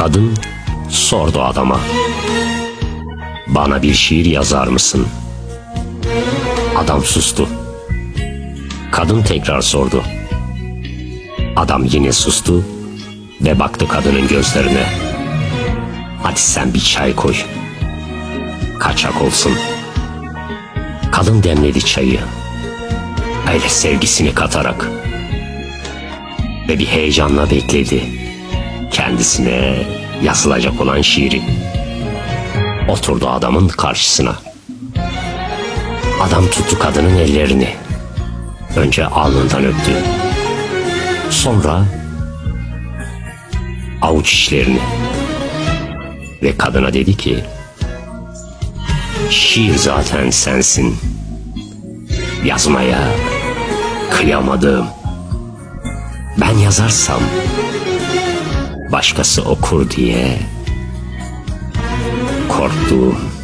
Kadın sordu adama. Bana bir şiir yazar mısın? Adam sustu. Kadın tekrar sordu. Adam yine sustu ve baktı kadının gözlerine. Hadi sen bir çay koy. Kaçak olsun. Kadın demledi çayı. Öyle sevgisini katarak. Ve bir heyecanla bekledi. Kendisine yazılacak olan şiiri. Oturdu adamın karşısına. Adam tuttu kadının ellerini. Önce alnından öptü. Sonra avuç içlerini. Ve kadına dedi ki Şiir zaten sensin. Yazmaya kıyamadım. Ben yazarsam başkası okur diye korktum.